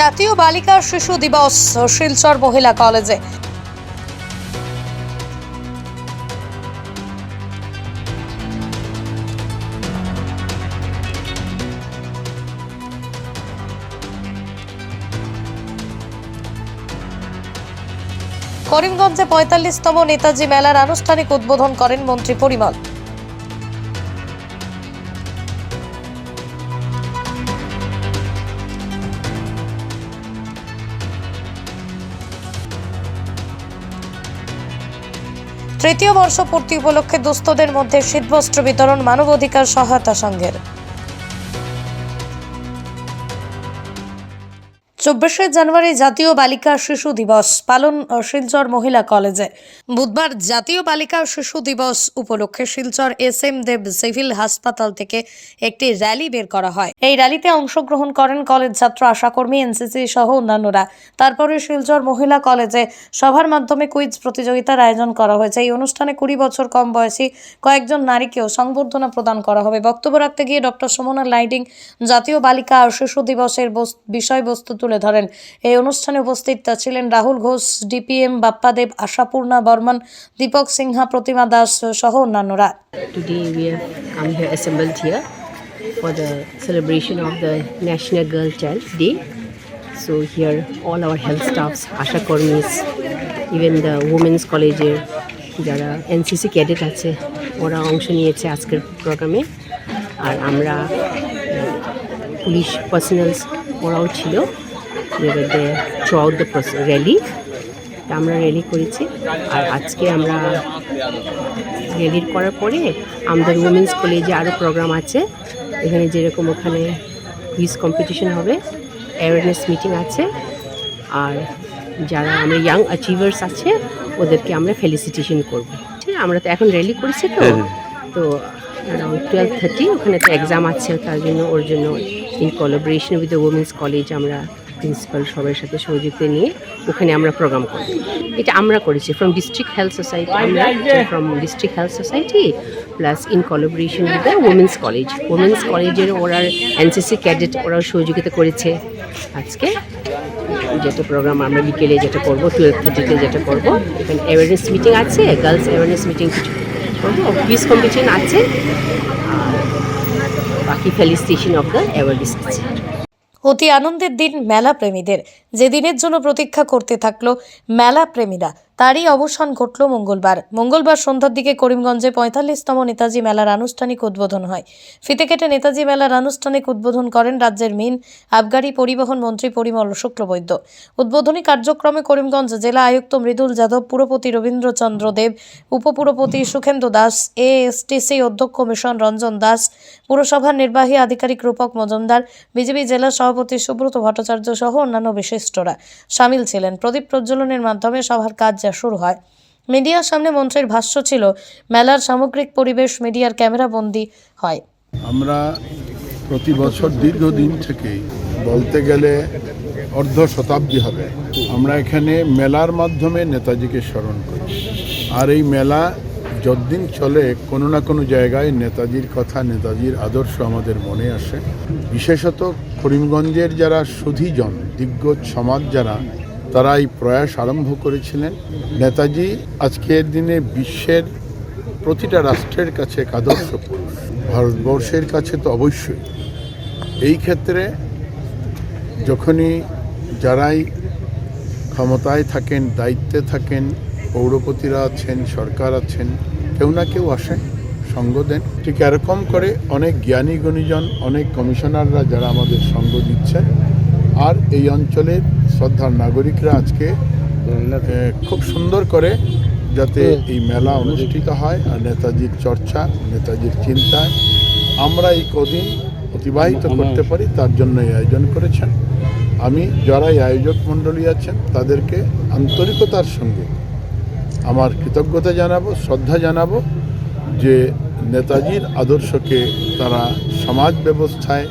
জাতীয় বালিকা শিশু দিবস শিলচর মহিলা কলেজে। করিমগঞ্জে পঁয়তাল্লিশতম নেতাজি মেলার আনুষ্ঠানিক উদ্বোধন করেন মন্ত্রী পরিমল। তৃতীয় বর্ষপূর্তি উপলক্ষে দুস্থদের মধ্যে শীতবস্ত্র বিতরণ মানবাধিকার সহায়তা সংঘের। চব্বিশে জানুয়ারি জাতীয় বালিকা শিশু দিবস পালন শিলচর মহিলা কলেজে। বুধবার জাতীয় বালিকা শিশু দিবস উপলক্ষে Silchar S M Dev civil হাসপাতাল থেকে একটি র্যালি বের করা হয়। এই র্যালিতে অংশগ্রহণ করেন কলেজ ছাত্র, আশাকর্মী এনসিসি সহ অন্যান্যরা। তারপরে শিলচর মহিলা কলেজে সভার মাধ্যমে কুইজ প্রতিযোগিতার আয়োজন করা হয়েছে। এই অনুষ্ঠানে কুড়ি বছর কম বয়সী কয়েকজন নারীকেও সংবর্ধনা প্রদান করা হবে। বক্তব্য রাখতে গিয়ে ডক্টর সুমনা লাইডিং, জাতীয় বালিকা শিশু দিবসের বস- বিষয়বস্তু তুলে ধরেন এই অনুষ্ঠানে উপস্থিত ছিলেন রাহুল ঘোষ ডিপিএম বাপ্পাদেব আশাপূর্ণা বর্মন দীপক সিনহা প্রতিমা দাস সহ অন্যান্যরা for the celebration of the National Girl Child Day. So here all our health staffs, Asha Kormis, even the Women's College যারা এনসিসি ক্যাডেট আছে ওরা অংশ নিয়েছে আজকের প্রোগ্রামে আর আমরা পুলিশ পার্সোনালস ওরাও ছিল থ্রু আউট দ্য র্যালি আমরা র্যালি করেছি। আর আজকে আমরা রেলির করার পরে আমাদের উমেন্স কলেজে আরও প্রোগ্রাম আছে। এখানে যেরকম ওখানে কুইজ কম্পিটিশন হবে অ্যাওয়ারনেস মিটিং আছে। আর যারা আমরা ইয়াং অ্যাচিভার্স আছে ওদেরকে আমরা ফেলিসিটেশন করব। ঠিক আছে আমরা তো এখন র্যালি করেছি তো। তো অ্যারাউন্ড টুয়েলভ থার্টি ওখানে তো এক্সাম আছে তার জন্য ওর জন্য in collaboration with the women's college আমরা প্রিন্সিপাল সবার সাথে সহযোগিতা নিয়ে ওখানে আমরা প্রোগ্রাম করি এটা আমরা করেছি ফ্রম ডিস্ট্রিক্ট হেলথ সোসাইটি আমরা from district health society plus in collaboration with the women's college women's কলেজের ওরা এনসিসি ক্যাডেট ওরাও সহযোগিতা করেছে। আজকে যেটা প্রোগ্রাম আমরা বিকেলে যেটা করব টুয়েলভ থার্টিতে যেটা করব, এখানে অ্যাওয়ারনেস মিটিং আছে গার্লস অ্যাওয়ারনেস মিটিং করব কুইজ কম্পিটিশন আছে বাকি ফেলিস্টেশন অফ দ্য অ্যাওয়ারনেস আছে অতি আনন্দের দিন মেলা প্রেমীদের যে দিনের জন্য প্রতীক্ষা করতে থাকল মেলা প্রেমীরা তারই অবসান ঘটল মঙ্গলবার। মঙ্গলবার সন্ধ্যার দিকে করিমগঞ্জে পঁয়তাল্লিশতম নেতাজি মেলার আনুষ্ঠানিক উদ্বোধন হয়। ফিতে কেটে নেতাজি মেলার আনুষ্ঠানিক উদ্বোধন করেন রাজ্যের মিন, আবগারি পরিবহন মন্ত্রী পরিমল শুক্লবৈদ্য। উদ্বোধনী কার্যক্রমে করিমগঞ্জ জেলা আয়ুক্ত মৃদুল যাদব, পুরপতি রবীন্দ্রচন্দ্র দেব, উপপুরপতি সুখেন্দু দাস, এএসটিসি অধ্যক্ষ মিশন রঞ্জন দাস, পুরসভার নির্বাহী আধিকারিক রূপক মজুমদার, বিজেপি জেলা সভাপতি সুব্রত ভট্টাচার্য সহ অন্যান্য বিশিষ্টরা সামিল ছিলেন। প্রদীপ প্রজ্বলনের মাধ্যমে সভার কাজ যা শুরু হয়। মিডিয়ার সামনে মন্ত্রীর ভাষ্য ছিল, মেলার সামগ্রিক পরিবেশ মিডিয়ার ক্যামেরাবন্দি হয়। আমরা প্রতি বছর দীর্ঘদিন থেকেই বলতে গেলে অর্ধ শতাব্দী হবে, আমরা এখানে মেলার মাধ্যমে নেতাজিকে স্মরণ করি। আর এই মেলা যতদিন চলে, কোনো না কোনো জায়গায় নেতাজির কথা, নেতাজির আদর্শ আমাদের মনে আসে। বিশেষত করিমগঞ্জের যারা সুধীজন, দিগ্গজ সমাজ যারা তারা এই প্রয়াস আরম্ভ করেছিলেন। নেতাজি, আজকের দিনে বিশ্বের প্রতিটা রাষ্ট্রের কাছে এক আদর্শ ভারতবর্ষের কাছে তো অবশ্যই। এই ক্ষেত্রে যখনই যারাই ক্ষমতায় থাকেন, দায়িত্বে থাকেন, পৌরপতিরা আছেন, সরকার আছেন, কেউ না কেউ আসেন, সঙ্গ দেন। ঠিক এরকম করে অনেক জ্ঞানী গণিজন, অনেক কমিশনাররা যারা আমাদের সঙ্গ দিচ্ছেন। আর এই অঞ্চলের শ্রদ্ধার নাগরিকরা আজকে খুব সুন্দর করে যাতে এই মেলা অনুষ্ঠিত হয় আর নেতাজির চর্চা নেতাজির চিন্তায় আমরা এই কদিন অতিবাহিত করতে পারি তার জন্য এই আয়োজন করেছেন। আমি যারা এই আয়োজক মণ্ডলী আছেন তাদেরকে আন্তরিকতার সঙ্গে আমার কৃতজ্ঞতা জানাব শ্রদ্ধা জানাব যে নেতাজির আদর্শকে তারা সমাজ ব্যবস্থায়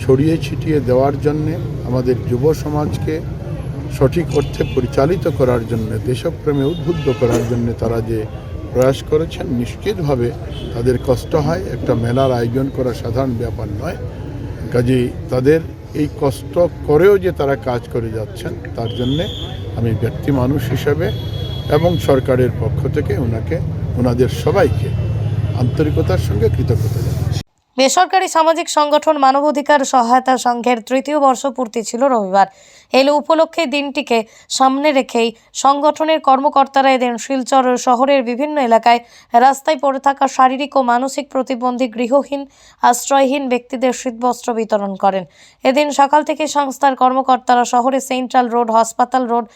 ছড়িয়ে ছিটিয়ে দেওয়ার জন্যে আমাদের যুব সমাজকে সঠিক অর্থে পরিচালিত করার জন্য, দেশপ্রেমে উদ্বুদ্ধ করার জন্য তারা যে প্রয়াস করেছেন, নিশ্চিতভাবে তাদের কষ্ট হয়। একটা মেলার আয়োজন করা সাধারণ ব্যাপার নয়। কাজেই তাদের এই কষ্ট করেও যে তারা কাজ করে যাচ্ছেন, তার জন্যে আমি ব্যক্তি মানুষ হিসেবে এবং সরকারের পক্ষ থেকে ওনাকে, ওনাদের সবাইকে আন্তরিকতার সঙ্গে কৃতজ্ঞতা জানাচ্ছি বেসরকারি সামাজিক সংগঠন মানবাধিকার সহায়তা সংঘের তৃতীয় বর্ষপূর্তি ছিল রবিবার। এল উপলক্ষে দিনটিকে সামনে রেখেই সংগঠনের কর্মকর্তারা এদিন শিলচর শহরের বিভিন্ন এলাকায় রাস্তায় পড়ে থাকা শারীরিক ও মানসিক প্রতিবন্ধী গৃহহীন, আশ্রয়হীন ব্যক্তিদের শীতবস্ত্র বিতরণ করেন। এদিন সকাল থেকে সংস্থার কর্মকর্তারা শহরে সেন্ট্রাল রোড, হাসপাতাল রোড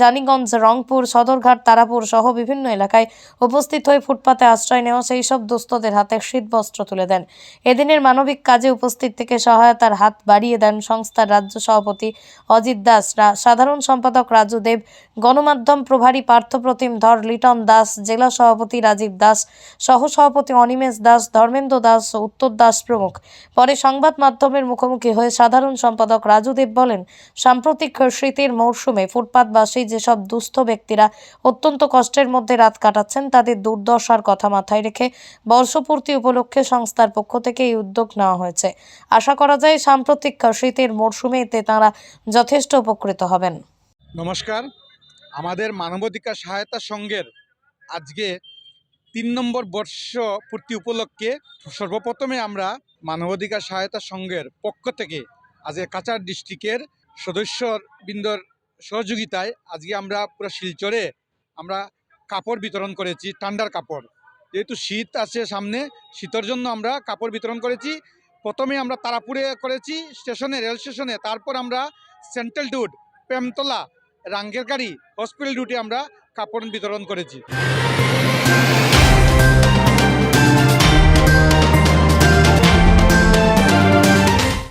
জানিগঞ্জ, রংপুর, সদরঘাট, তারাপুর সহ বিভিন্ন এলাকায় উপস্থিত হয়ে ফুটপাতে আশ্রয় নেওয়া সেই সব দুস্থদের হাতে শীতবস্ত্র তুলে দেন। এদিনের মানবিক কাজে উপস্থিত থেকে সহায়তার হাত বাড়িয়ে দেন সংস্থার রাজ্য সভাপতি অজিত দাস। সাধারণ সম্পাদক রাজু দেব, গণমাধ্যম প্রভারী পার্থপ্রতিম ধর, লিটন দাস, জেলা সভাপতি রাজীব দাস, সহ সভাপতি অনিমেষ দাস, ধর্মেন্দ্র দাস, উত্তর দাস প্রমুখ। পরে সংবাদ মাধ্যমের মুখোমুখি হয়ে সাধারণ সম্পাদক রাজু দেব বলেন, সাম্প্রতিক শীতের মরশুমে ফুটপাতবাসী যেসব দুস্থ ব্যক্তিরা অত্যন্ত কষ্টের মধ্যে রাত কাটাচ্ছেন, তাদের দুর্দশার কথা মাথায় রেখে বর্ষপূর্তি উপলক্ষে সংস্থার পক্ষ থেকে এই উদ্যোগ নেওয়া হয়েছে। আশা করা যায় সাম্প্রতিক শীতের মরশুমে এতে তাঁরা যথেষ্ট উপকৃত হবেন। নমস্কার। আমাদের মানবাধিকার সহায়তা সংঘের আজকে তিন নম্বর বর্ষ পূর্তি উপলক্ষে সর্বপ্রথমে আমরা মানবাধিকার সহায়তা সংঘের পক্ষ থেকে আজকে কাছাড় ডিস্ট্রিক্টের সদস্য বৃন্দর সহযোগিতায় আজকে আমরা পুরো শিলচরে আমরা কাপড় বিতরণ করেছি, ঠান্ডার কাপড়। যেহেতু শীত আছে সামনে, শীতের জন্য আমরা কাপড় বিতরণ করেছি। প্রথমে আমরা তারাপুরে করেছি, স্টেশনে, রেল স্টেশনে। তারপর আমরা সেন্ট্রাল ডুড প্রেমতলা রাঙ্গের গাড়ি হসপিটাল ডুটে আমরা কাপড় বিতরণ করেছি।